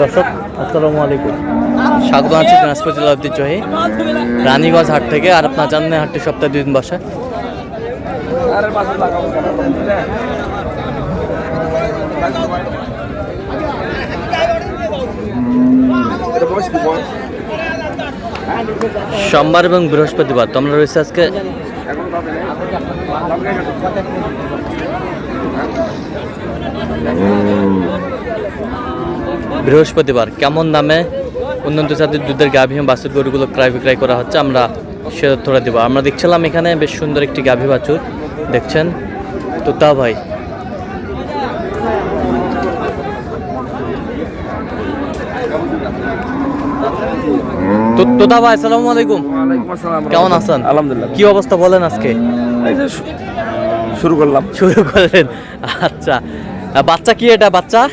দর্শক, আসসালামু আলাইকুম। স্বাগত আছি দিনাজপুর জেলা ঐতিহ্যবাহী রানীগঞ্জ হাট থেকে। আর আপনার জানেন হাটটি সপ্তাহে দুই দিন বসে। সোমবার এবং বৃহস্পতিবার তোমরা রয়েছে আজকে বৃহস্পতিবার কেমন দামে উন্নত জাতের দুধের গাভী বাছুর গরুগুলো ক্রয় বিক্রয় করা হচ্ছে আমরা সে তথ্যটা দেবো। আমরা দেখছিলাম এখানে বেশ সুন্দর একটি গাভী বাছুর দেখছেন? ভাই। তো- তোতা ভাই আসসালামু আলাইকুম। কেমন আছেন? আলহামদুলিল্লাহ। কি অবস্থা বলেন আজকে? শুরু করলাম। শুরু করলেন। আচ্ছা। বাচ্চা কি এটা? বাচ্চা?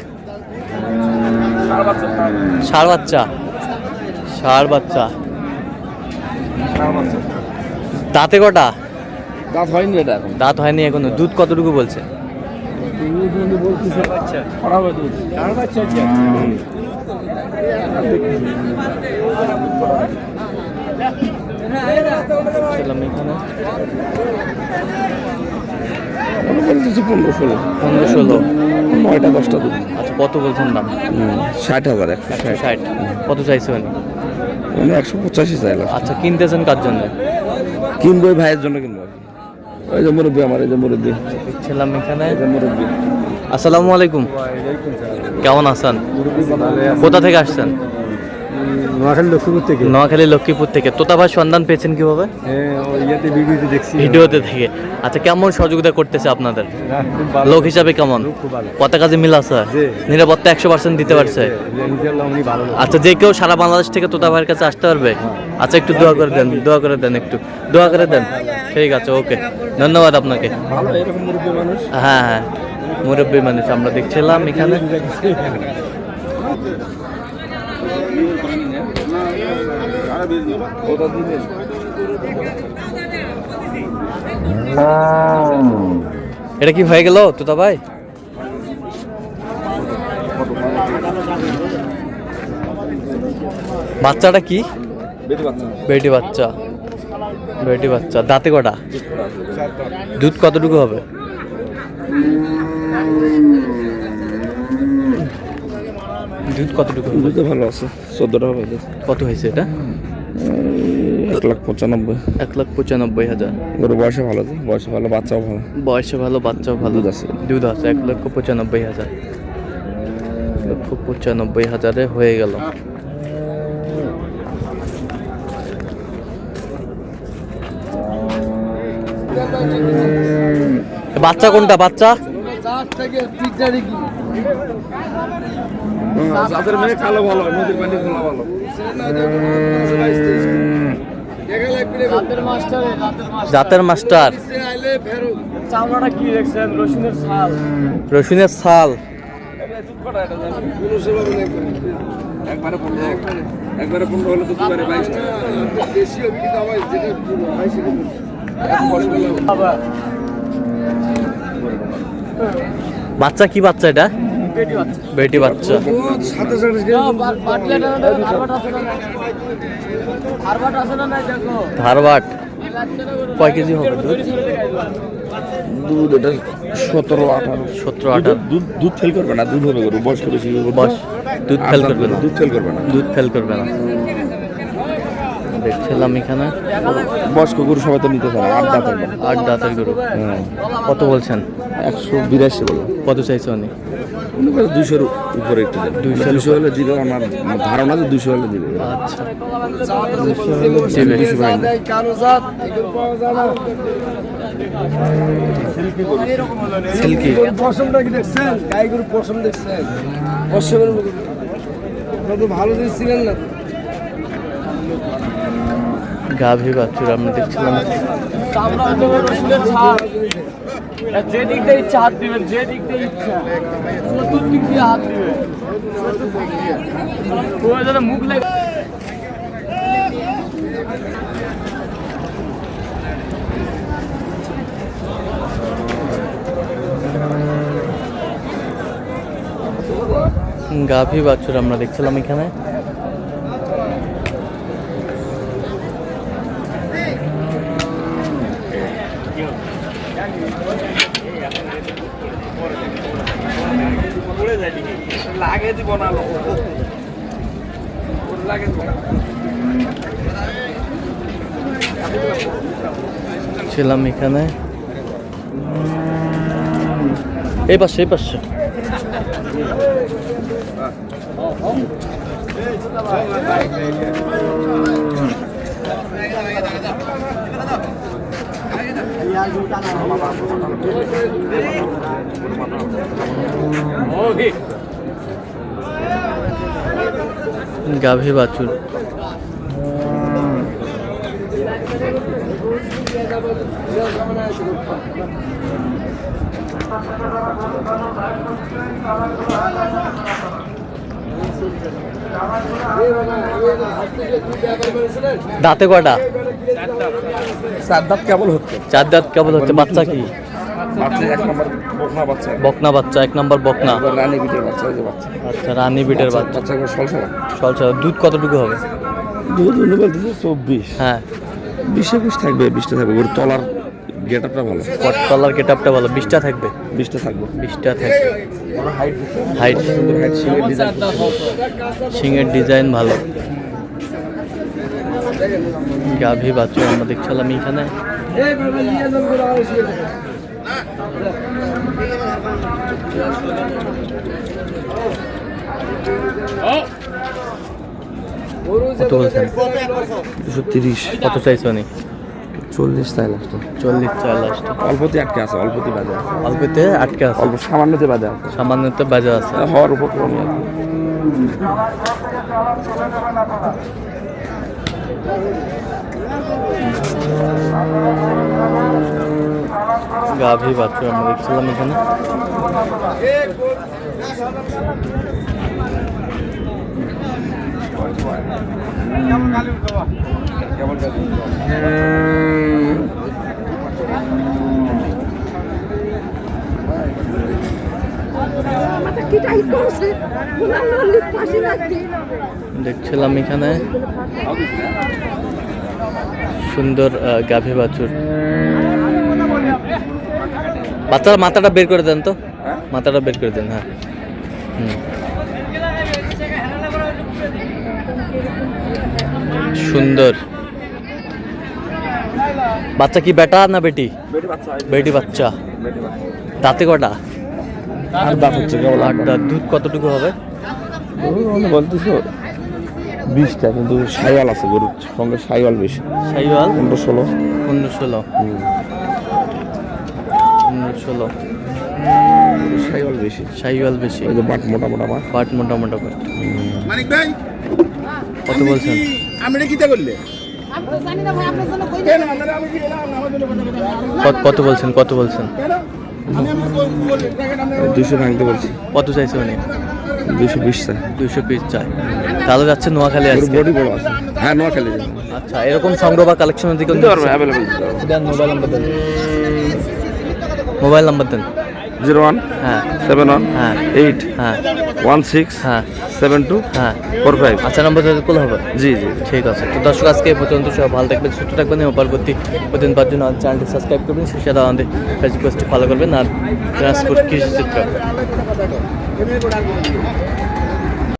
ষাড় বাচ্চা। ষাড় বাচ্চা। দাঁতে কটা? দাঁত হয়নি এটা দাঁত হয়নি এখনও। দুধ কতটুকু বলছে? পনেরো ষোলো। নয়টা দশটা দুধ আচ্ছা কত বলছেন দাম? ষাট হাজার একশো একশো ষাট। কত চাইছেন মানে একশো পঁচাশি চাইলাম আচ্ছা কিনতেছেন কার জন্য? কিনবো ওই ভাইয়ের জন্য কিনবো। ওই যে মুরব্বী আমার এই যে মুরব্বী। ছিলাম এখানে। মুরব্বী। আসসালামু আলাইকুম। কেমন আছেন? কোথা থেকে আসছেন? নোয়াখালী লক্ষ্মীপুর থেকে? নোয়াখালী লক্ষ্মীপুর থেকে। তোতাভাই সন্ধান পেয়েছেন কীভাবে? হ্যাঁ ভিডিওতে দেখছি। ভিডিওতে থেকে। আচ্ছা কেমন সহযোগিতা করতেছে আপনাদের? লোক হিসাবে কেমন? কত কাজে মিল আছে? নিরাপত্তা একশো পার্সেন্ট দিতে পারছে। আচ্ছা যে কেউ সারা বাংলাদেশ থেকে তোতা ভাইয়ের কাছে আসতে পারবে? আচ্ছা একটু দোয়া করে দেন দোয়া করে দেন একটু। দোয়া করে দেন। ঠিক আছে ওকে। ধন্যবাদ আপনাকে। হ্যাঁ হ্যাঁ। মুরব্বী মানুষ আমরা দেখছিলাম এখানে। ওটা দিনে। এটা কি হয়ে গেল তোতা ভাই? বাচ্চাটা কি? বেটি বাচ্চা। বেটি বাচ্চা। দাঁতে কটা? দুধ কতটুকু হবে? দুধ কতটুকু হবে? দুধে ভালো আছে চোদ্দোটা হবে। কত হয়েছে এটা? এক লাখ পঁচানব্বই। এক লাখ পঁচানব্বই হাজার। গরু বয়সে ভালো আছে বয়সে ভালো বাচ্চাও ভালো। বয়সে ভালো বাচ্চাও ভালো। আছে। দুধ আছে এক লক্ষ পঁচানব্বই হাজার। এক লক্ষ পঁচানব্বই হাজারে হয়ে গেল। বাচ্চা কোনটা? বাচ্চা? যাদের মেয়ে কালো ভালো নদীর পানি খোলা ভালো। জাতের মাস্টার। রসুনের ছাল। একবারে পনেরো হলে তো দুবারে বাইশটা বাচ্চা কি বাচ্চা এটা? বেটি বাচ্চা। ধারবাট কয় কেজি হবে দুধ? দুধ এটা সতেরো আঠারো। সতেরো আঠারো। দুধ দুধ ফেল করবে না দুধ হবে গরু বয়স্ক বেশি হবে বস দুধ ফেল করবে না। দুধ ফেল করবে না। দুধ ফেল করবে না। দেখছিলাম এখানে। বয়স্ক গরু সবাই তো নিতে পারে আট দাঁত একবার আট দাঁতের গরু। হ্যাঁ। কত বলছেন? একশো বিরাশি বলো। কত চাইছে উনি? উনি উপরে একটু দেবে 200 দুইশো দুইশো হলে দিবে আমার ধারণা যে দুইশো হলে দিবে। আচ্ছা। পশমটা কি দেখছেন গাই গরু পশম দেখছেন পশমের ভালো না গাভী বাছুর আমরা দেখছিলাম চামড়া দেবে রসুনের ছাল যে দিক দিয়ে ইচ্ছা, হাত দিবেন। যে দিক দিয়ে ইচ্ছা। চতুর্দিক দিয়ে হাত দিবেন। প্রয়োজনে মুখ লেগে গাভী বাছুর আমরা দেখছিলাম এখানে। দিব লাগে ছিলাম এখানে। এই পাশে এই পাশে। গাভী বাছুর। দাঁতে কটা চার দাঁত কেবল হচ্ছে। চার দাঁত কেবল হচ্ছে বাচ্চা কি? বাচ্চা এক নম্বর বকনা বাচ্চা। বকনা বাচ্চা এক নম্বর বকনা। রানী বিটের বাচ্চা ওই যে বাচ্চা। আচ্ছা রানী বিটের বাচ্চা সলসলা দুধ কতটুকু হবে? দুধ বলতেছে চব্বিশ। হ্যাঁ। বিশ একুশ থাকবে বিশটা থাকবে। ওর তলার গেট আপটা ভালো কলার গেটআপটা ভালো। বিশটা থাকবে? বিশটা থাকবে। বিশটা থাকবে। হাইট সিলের ডিজাইন সিংয়ের ডিজাইন ভালো। গাভী বাচ্চা আমরা দেখছিলাম এখানে। কত বলছেন দুশো তিরিশ। কত চাইছো নি চল্লিশ তাই লাগতো চল্লিশ চার লাস্ট। অল্পতে আটকে আছে অল্পতে বাজে অল্পতে আটকে আছে? অল্প সামান্যতে বাজে আছে। সামান্যতে বাজে আছে। হওয়ার উপক্রমে আছে। গাভী বাচ্চা আমরা দেখছিলাম এখানে। দেখছিলাম এখানে। সুন্দর গাভী বাছুর বাচ্চার মাথাটা বের করে দেন তো। মাথাটা বের করে দেন হ্যাঁ। সুন্দর। বাচ্চা কি বেটা না বেটি? বেটি বাচ্চা দাঁতে কটা আর দাঁত হচ্ছে কেবল আট দাঁত দুধ কতটুকু হবে? বলতেছো বিশটা কিন্তু সাইওয়াল আছে গরুর সঙ্গে সাইওয়াল বেশি। সাইওয়াল পনেরো ষোলো। পনেরো ষোলো। ষোলো। সাইওয়াল বেশি। সাইওয়াল বেশি। ওই যে বাট মোটা মোটা বাট। পাট মোটা মোটা করে মানিক ভাই কত বলছেন? আপনি কিতা করলে? আমরা জানি না ভাই আপনার জন্য কই কেন? আপনারা আমি কি এলাম আমার জন্য কথা কথা কত- কত বলছেন কত বলছেন? দুশো ভাঙতে বলছি। কত চাইছে উনি? দুশো বিশ চাই। দুইশো পিস চাই। তাহলে যাচ্ছে নোয়াখালী আজকে। বডি বড় আছে। হ্যাঁ নোয়াখালী। আচ্ছা এরকম সংগ্রহ বা কালেকশনের দিকে অ্যাভেলেবেল দেন মোবাইল নাম্বার দেন। মোবাইল নাম্বার দেন। জিরো ওয়ান হ্যাঁ। সেভেন ওয়ান হ্যাঁ। এইট হ্যাঁ। ওয়ান সিক্স হ্যাঁ। সেভেন টু হ্যাঁ। Four five. আচ্ছা নাম্বার কল হবে? জি জি। ঠিক আছে। তো দর্শক আজকে পর্যন্ত সব ভালো থাকবেন সুস্থ থাকবেন এবং পরবর্তী প্রতিদিন পাওয়ার জন্য চ্যানেলটি সাবস্ক্রাইব করবেন সেই সাথে আমাদের ফেসবুক পেজটি ফলো করবেন আর ট্রান্সপোর্ট কৃষি চিত্র।